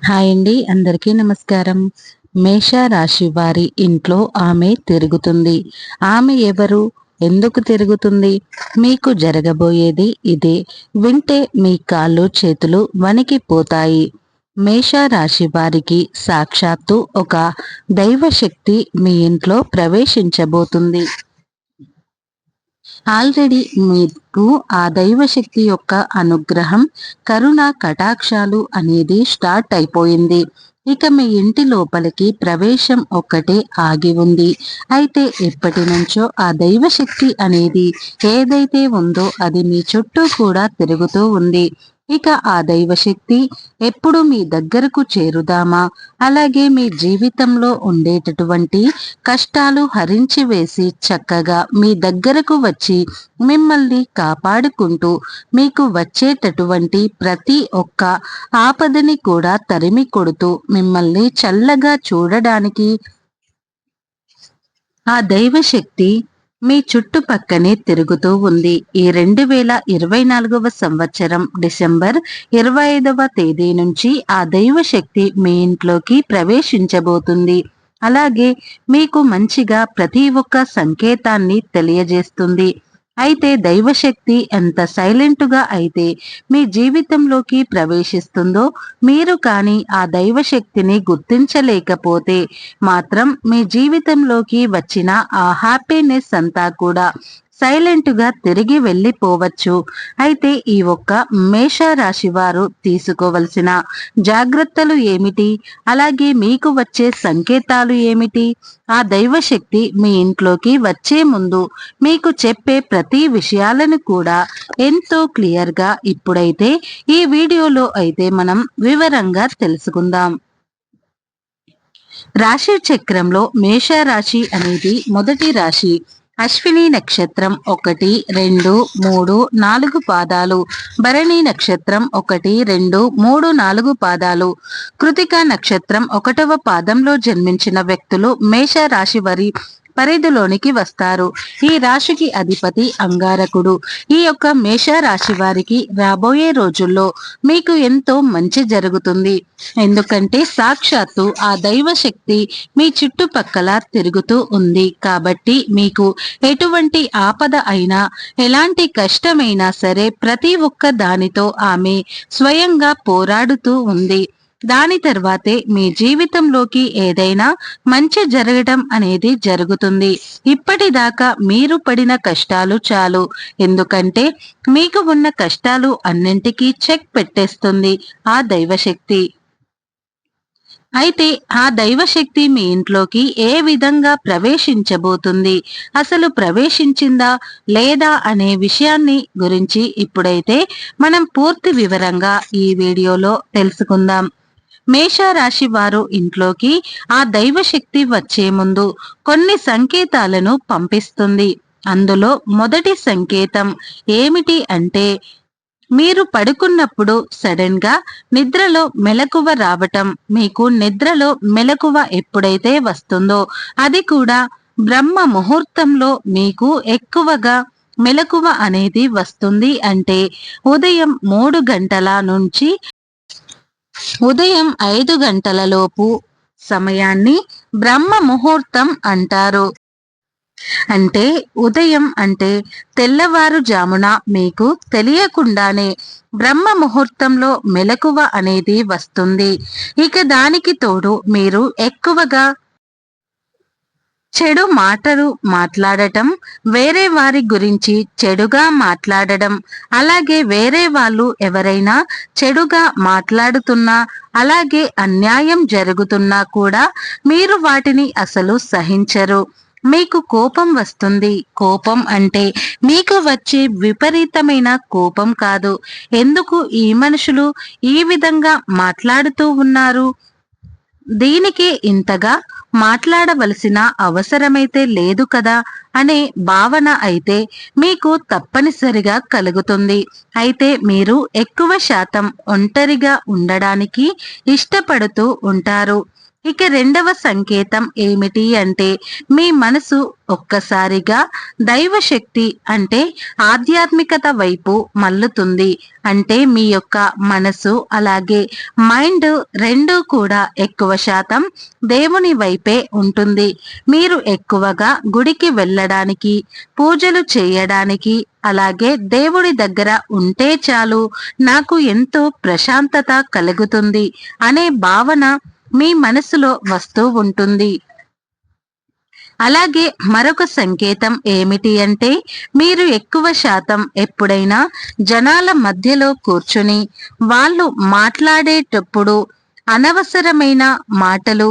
Hi అండి అందరికీ నమస్కారం. మేష రాశి వారి ఇంట్లో ఆమె తిరుగుతుంది. ఆమె ఎవరు? ఎందుకు తిరుగుతుంది? మీకు జరగబోయేది ఇదే. వింటే మీ కాళ్ళు చేతులు వణికిపోతాయి. మేషరాశి వారికి సాక్షాత్తు ఒక దైవశక్తి మీ ఇంట్లో ప్రవేశించబోతుంది. ఆల్రెడీ మీకు ఆ దైవశక్తి యొక్క అనుగ్రహం కరుణ కటాక్షాలు అనేది స్టార్ట్ అయిపోయింది. ఇక మీ ఇంటి లోపలికి ప్రవేశం ఒక్కటే ఆగి ఉంది. అయితే ఎప్పటి నుంచో ఆ దైవశక్తి అనేది ఏదైతే ఉందో అది మీ చుట్టూ కూడా తిరుగుతూ ఉంది. ఇక ఆ దైవశక్తి ఎప్పుడు మీ దగ్గరకు చేరుదామా? అలాగే మీ జీవితంలో ఉండేటటువంటి కష్టాలు హరించి వేసి చక్కగా మీ దగ్గరకు వచ్చి మిమ్మల్ని కాపాడుకుంటూ మీకు వచ్చేటటువంటి ప్రతి ఒక్క ఆపదని కూడా తరిమి కొడుతూ మిమ్మల్ని చల్లగా చూడడానికి ఆ దైవశక్తి మీ చుట్టుపక్కనే తిరుగుతూ ఉంది. ఈ రెండు వేల ఇరవై నాలుగవ సంవత్సరం డిసెంబర్ ఇరవై ఐదవ తేదీ నుంచి ఆ దైవశక్తి మీ ఇంట్లోకి ప్రవేశించబోతుంది. అలాగే మీకు మంచిగా ప్రతి ఒక్క సంకేతాన్ని తెలియజేస్తుంది. అయితే దైవశక్తి ఎంత సైలెంట్గా అయితే మీ జీవితంలోకి ప్రవేశిస్తుందో మీరు కానీ ఆ దైవశక్తిని గుర్తించలేకపోతే మాత్రం మీ జీవితంలోకి వచ్చిన ఆ హ్యాపీనెస్ అంతా కూడా సైలెంట్గా తిరిగి వెళ్ళిపోవచ్చు. అయితే ఈ ఒక్క మేషరాశి వారు తీసుకోవలసిన జాగ్రత్తలు ఏమిటి? అలాగే మీకు వచ్చే సంకేతాలు ఏమిటి? ఆ దైవశక్తి మీ ఇంట్లోకి వచ్చే ముందు మీకు చెప్పే ప్రతి విషయాలను కూడా ఎంతో క్లియర్గా ఇప్పుడైతే ఈ వీడియోలో అయితే మనం వివరంగా తెలుసుకుందాం. రాశి చక్రంలో మేషరాశి అనేది మొదటి రాశి. అశ్విని నక్షత్రం ఒకటి రెండు మూడు నాలుగు పాదాలు. భరణి నక్షత్రం ఒకటి రెండు మూడు నాలుగు పాదాలు. కృతిక నక్షత్రం ఒకటవ పాదంలో జన్మించిన వ్యక్తులు మేష రాశి వారి పరిధిలోనికి వస్తారు. ఈ రాశికి అధిపతి అంగారకుడు. ఈ యొక్క మేష రాశి వారికి రాబోయే రోజుల్లో మీకు ఎంతో మంచి జరుగుతుంది. ఎందుకంటే సాక్షాత్తు ఆ దైవ శక్తి మీ చుట్టుపక్కల తిరుగుతూ ఉంది. కాబట్టి మీకు ఎటువంటి ఆపద అయినా ఎలాంటి కష్టమైనా సరే ప్రతి ఒక్క దానితో ఆమె స్వయంగా పోరాడుతూ ఉంది. దాని తర్వాతే మీ జీవితంలోకి ఏదైనా మంచి జరగటం అనేది జరుగుతుంది. ఇప్పటిదాకా మీరు పడిన కష్టాలు చాలు. ఎందుకంటే మీకు ఉన్న కష్టాలు అన్నింటికీ చెక్ పెట్టేస్తుంది ఆ దైవశక్తి. అయితే ఆ దైవశక్తి మీ ఇంట్లోకి ఏ విధంగా ప్రవేశించబోతుంది? అసలు ప్రవేశించిందా లేదా అనే విషయాన్ని గురించి ఇప్పుడైతే మనం పూర్తి వివరంగా ఈ వీడియోలో తెలుసుకుందాం. మేషరాశి వారు ఇంట్లోకి ఆ దైవశక్తి వచ్చే ముందు కొన్ని సంకేతాలను పంపిస్తుంది. అందులో మొదటి సంకేతం ఏమిటి అంటే మీరు పడుకున్నప్పుడు సడన్గా నిద్రలో మెలకువ రావటం మీకు నిద్రలో మెలకువ ఎప్పుడైతే వస్తుందో అది కూడా బ్రహ్మ ముహూర్తంలో మీకు ఎక్కువగా మెలకువ అనేది వస్తుంది. అంటే ఉదయం మూడు గంటల నుంచి ఉదయం ఐదు గంటలలోపు సమయాన్ని బ్రహ్మ ముహూర్తం అంటారు. అంటే ఉదయం అంటే తెల్లవారుజామున మీకు తెలియకుండానే బ్రహ్మ ముహూర్తంలో మెలకువ అనేది వస్తుంది. ఇక దానికి తోడు మీరు ఎక్కువగా చెడు మాటలు మాట్లాడటం వేరే వారి గురించి చెడుగా మాట్లాడడం అలాగే వేరే వాళ్ళు ఎవరైనా చెడుగా మాట్లాడుతున్నా అలాగే అన్యాయం జరుగుతున్నా కూడా మీరు వాటిని అసలు సహించరు. మీకు కోపం వస్తుంది. కోపం అంటే మీకు వచ్చే విపరీతమైన కోపం కాదు. ఎందుకు ఈ మనుషులు ఈ విధంగా మాట్లాడుతూ ఉన్నారు? దీనికి ఇంతగా మాట్లాడవలసిన అవసరమైతే లేదు కదా అనే భావన అయితే మీకు తప్పనిసరిగా కలుగుతుంది. అయితే మీరు ఎక్కువ శాతం ఒంటరిగా ఉండడానికి ఇష్టపడుతూ ఉంటారు. ఇక రెండవ సంకేతం ఏమిటి అంటే మీ మనసు ఒక్కసారిగా దైవ శక్తి అంటే ఆధ్యాత్మికత వైపు మల్లుతుంది అంటే మీ యొక్క మనసు అలాగే మైండ్ రెండు కూడా ఎక్కువ శాతం దేవుని వైపే ఉంటుంది. మీరు ఎక్కువగా గుడికి వెళ్ళడానికి పూజలు చేయడానికి అలాగే దేవుడి దగ్గర ఉంటే చాలు నాకు ఎంతో ప్రశాంతత కలుగుతుంది అనే భావన మీ మనసులో వస్తూ ఉంటుంది. అలాగే మరొక సంకేతం ఏమిటి అంటే మీరు ఎక్కువ శాతం ఎప్పుడైనా జనాల మధ్యలో కూర్చుని వాళ్ళు మాట్లాడేటప్పుడు అనవసరమైన మాటలు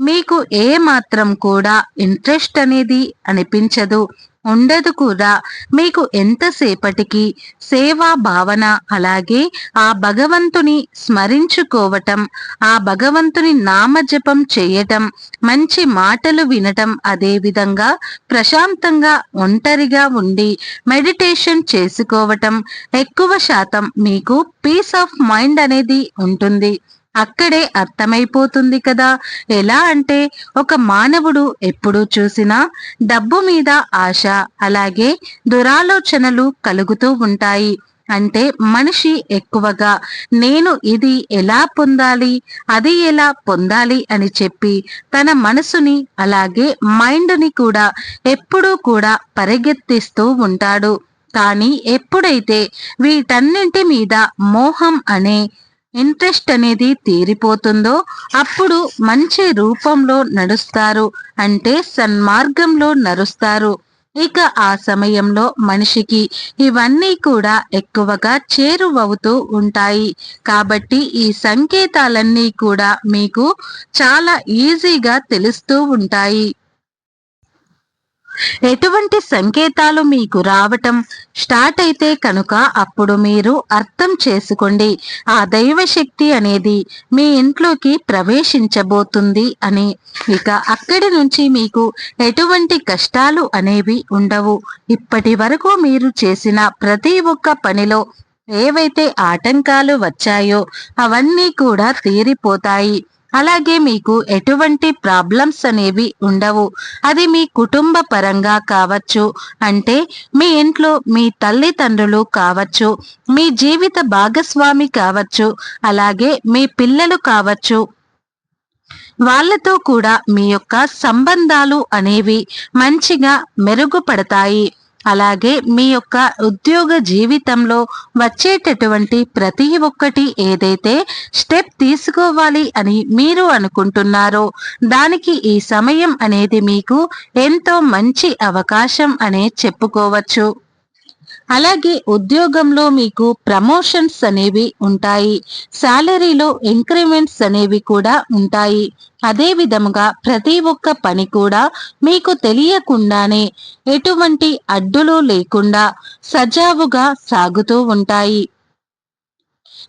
మీకు ఏ మాత్రం కూడా ఇంట్రెస్ట్ అనేది అనిపించదు. ఉండదు కూడా. మీకు ఎంతసేపటికి సేవా భావన అలాగే ఆ భగవంతుని స్మరించుకోవటం ఆ భగవంతుని నామజపం చేయటం మంచి మాటలు వినటం అదే విధంగా ప్రశాంతంగా ఒంటరిగా ఉండి మెడిటేషన్ చేసుకోవటం ఎక్కువ శాతం మీకు పీస్ ఆఫ్ మైండ్ అనేది ఉంటుంది. అక్కడే అర్థమైపోతుంది కదా. ఎలా అంటే ఒక మానవుడు ఎప్పుడు చూసినా డబ్బు మీద ఆశ అలాగే దురాలోచనలు కలుగుతూ ఉంటాయి. అంటే మనిషి ఎక్కువగా నేను ఇది ఎలా పొందాలి అది ఎలా పొందాలి అని చెప్పి తన మనసుని అలాగే మైండ్ని కూడా ఎప్పుడూ కూడా పరిగెత్తిస్తూ ఉంటాడు. కానీ ఎప్పుడైతే వీటన్నింటి మీద మోహం అనే ఇంట్రెస్ట్ అనేది తీరిపోతుందో అప్పుడు మంచి రూపంలో నడుస్తారు అంటే సన్మార్గంలో నడుస్తారు. ఇక ఆ సమయంలో మనిషికి ఇవన్నీ కూడా ఎక్కువగా చేరువవుతూ ఉంటాయి. కాబట్టి ఈ సంకేతాలన్నీ కూడా మీకు చాలా ఈజీగా తెలుస్తూ ఉంటాయి. ఎటువంటి సంకేతాలు మీకు రావటం? స్టార్ట్ అయితే కనుక అప్పుడు మీరు అర్థం చేసుకోండి. ఆ దైవ శక్తి అనేది మీ ఇంట్లోకి ప్రవేశించబోతుంది అని. ఇక అక్కడి నుంచి మీకు ఎటువంటి కష్టాలు అనేవి ఉండవు. ఇప్పటి వరకు మీరు చేసిన ప్రతి ఒక్క పనిలో ఏవైతే ఆటంకాలు వచ్చాయో అవన్నీ కూడా తీరిపోతాయి. అలాగే మీకు ఎటువంటి ప్రాబ్లమ్స్ అనేవి ఉండవు. అది మీ కుటుంబ పరంగా కావచ్చు. అంటే మీ ఇంట్లో మీ తల్లిదండ్రులు కావచ్చు మీ జీవిత భాగస్వామి కావచ్చు అలాగే మీ పిల్లలు కావచ్చు. వాళ్ళతో కూడా మీ యొక్క సంబంధాలు అనేవి మంచిగా మెరుగుపడతాయి. అలాగే మీ యొక్క ఉద్యోగ జీవితంలో వచ్చేటటువంటి ప్రతి ఒక్కటి ఏదైతే స్టెప్ తీసుకోవాలి అని మీరు అనుకుంటున్నారో దానికి ఈ సమయం అనేది మీకు ఎంతో మంచి అవకాశం అనే చెప్పుకోవచ్చు. అలాగే ఉద్యోగంలో మీకు ప్రమోషన్స్ అనేవి ఉంటాయి. శాలరీలో ఇంక్రిమెంట్స్ అనేవి కూడా ఉంటాయి. అదే విధముగా ప్రతి ఒక్క పని కూడా మీకు తెలియకుండానే ఎటువంటి అడ్డులు లేకుండా సజావుగా సాగుతూ ఉంటాయి.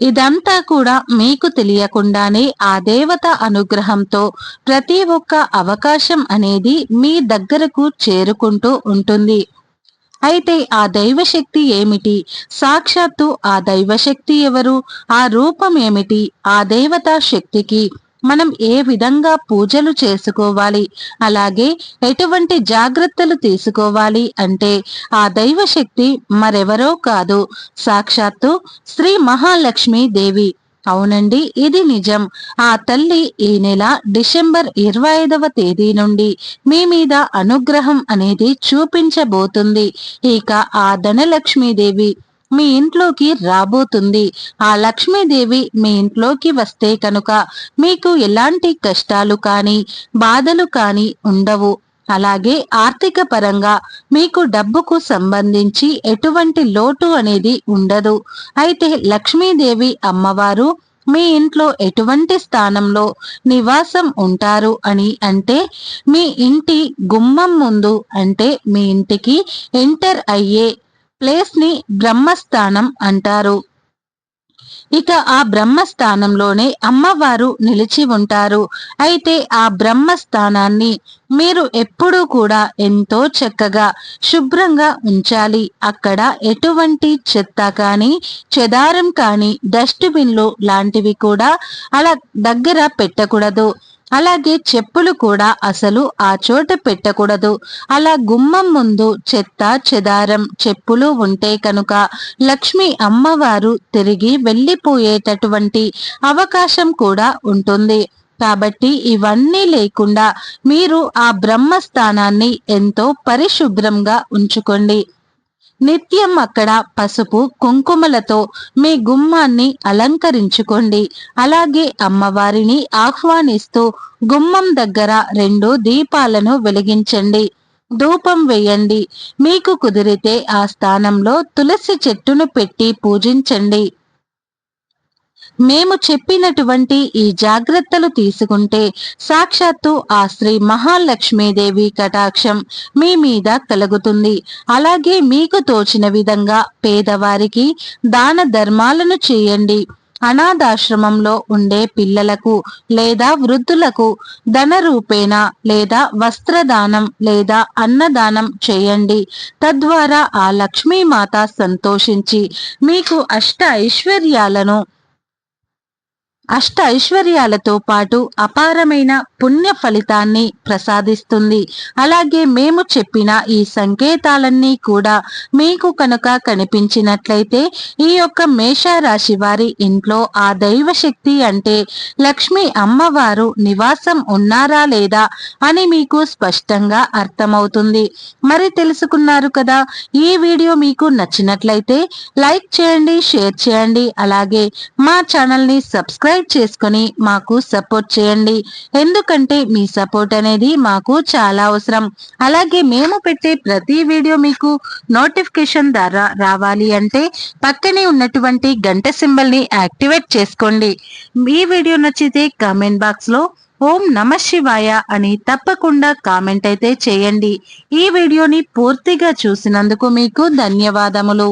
ఇదంతా కూడా మీకు తెలియకుండానే ఆ దేవత అనుగ్రహంతో ప్రతి ఒక్క అవకాశం అనేది మీ దగ్గరకు చేరుకుంటూ ఉంటుంది. అయితే ఆ దైవశక్తి ఏమిటి? సాక్షాత్తు ఆ దైవశక్తి ఎవరు? ఆ రూపం ఏమిటి? ఆ దేవతా శక్తికి మనం ఏ విధంగా పూజలు చేసుకోవాలి? అలాగే ఎటువంటి జాగ్రత్తలు తీసుకోవాలి అంటే ఆ దైవశక్తి మరెవరో కాదు. సాక్షాత్తు శ్రీ మహాలక్ష్మి దేవి అవునండి ఇది నిజం. ఆ తల్లి ఈ నెల డిసెంబర్ ఇరవై ఐదవ తేదీ నుండి మీ మీద అనుగ్రహం అనేది చూపించబోతుంది. ఇక ఆ ధనలక్ష్మీదేవి మీ ఇంట్లోకి రాబోతుంది. ఆ లక్ష్మీదేవి మీ ఇంట్లోకి వస్తే కనుక మీకు ఎలాంటి కష్టాలు కానీ బాధలు కానీ ఉండవు. అలాగే ఆర్థిక పరంగా మీకు డబ్బుకు సంబంధించి ఎటువంటి లోటు అనేది ఉండదు. అయితే లక్ష్మీదేవి అమ్మవారు మీ ఇంట్లో ఎటువంటి స్థానంలో నివాసం ఉంటారు అని అంటే మీ ఇంటి గుమ్మం ముందు అంటే మీ ఇంటికి ఎంటర్ అయ్యే ప్లేస్ని బ్రహ్మస్థానం అంటారు. ఇక ఆ బ్రహ్మస్థానంలోనే అమ్మవారు నిలిచి ఉంటారు. అయితే ఆ బ్రహ్మస్థానాన్ని మీరు ఎప్పుడూ కూడా ఎంతో చక్కగా శుభ్రంగా ఉంచాలి. అక్కడ ఎటువంటి చెత్త కానీ చెదారం కానీ డస్ట్బిన్లు లాంటివి కూడా అలా దగ్గర పెట్టకూడదు. అలాగే చెప్పులు కూడా అసలు ఆ చోట పెట్టకూడదు. అలా గుమ్మం ముందు చెత్త చెదారం చెప్పులు ఉంటే కనుక లక్ష్మి అమ్మవారు తిరిగి వెళ్ళిపోయేటటువంటి అవకాశం కూడా ఉంటుంది. కాబట్టి ఇవన్నీ లేకుండా మీరు ఆ బ్రహ్మస్థానాన్ని ఎంతో పరిశుభ్రంగా ఉంచుకోండి. నిత్యం అక్కడ పసుపు కుంకుమలతో మీ గుమ్మాన్ని అలంకరించుకోండి. అలాగే అమ్మవారిని ఆహ్వానిస్తూ గుమ్మం దగ్గర రెండు దీపాలను వెలిగించండి. ధూపం వేయండి. మీకు కుదిరితే ఆ స్థానంలో తులసి చెట్టును పెట్టి పూజించండి. మేము చెప్పినటువంటి ఈ జాగ్రత్తలు తీసుకుంటే సాక్షాత్తు ఆ శ్రీ మహాలక్ష్మీదేవి కటాక్షం మీ మీద కలుగుతుంది అలాగే మీకు తోచిన విధంగా పేదవారికి దాన ధర్మాలను చేయండి. అనాథాశ్రమంలో ఉండే పిల్లలకు లేదా వృద్ధులకు ధన రూపేణ లేదా వస్త్రదానం లేదా అన్నదానం చేయండి. తద్వారా ఆ లక్ష్మీమాత సంతోషించి మీకు అష్ట ఐశ్వర్యాలను అష్ట ఐశ్వర్యాలతో పాటు అపారమైన పుణ్య ఫలితాన్ని ప్రసాదిస్తుంది. అలాగే మేము చెప్పిన ఈ సంకేతాలన్నీ కూడా మీకు కనుక కనిపించినట్లయితే ఈ యొక్క మేషరాశి వారి ఇంట్లో ఆ దైవ శక్తి అంటే లక్ష్మి అమ్మవారు నివాసం ఉన్నారా లేదా అని మీకు స్పష్టంగా అర్థమవుతుంది. మరి తెలుసుకున్నారు కదా ఈ వీడియో మీకు నచ్చినట్లయితే లైక్ చేయండి షేర్ చేయండి అలాగే మా ఛానల్ని సబ్స్క్రైబ్ సబ్స్క్రైబ్ చేసుకుని మాకు సపోర్ట్ చేయండి. ఎందుకంటే మీ సపోర్ట్ అనేది మాకు చాలా అవసరం. అలాగే మేము పెట్టే ప్రతి వీడియో మీకు నోటిఫికేషన్ ద్వారా రావాలి అంటే పక్కనే ఉన్నటువంటి గంట సింబల్ని యాక్టివేట్ చేసుకోండి. ఈ వీడియో నచ్చితే కామెంట్ బాక్స్లో ఓం నమ శివాయ అని తప్పకుండా కామెంట్ అయితే చేయండి. ఈ వీడియోని పూర్తిగా చూసినందుకు మీకు ధన్యవాదములు.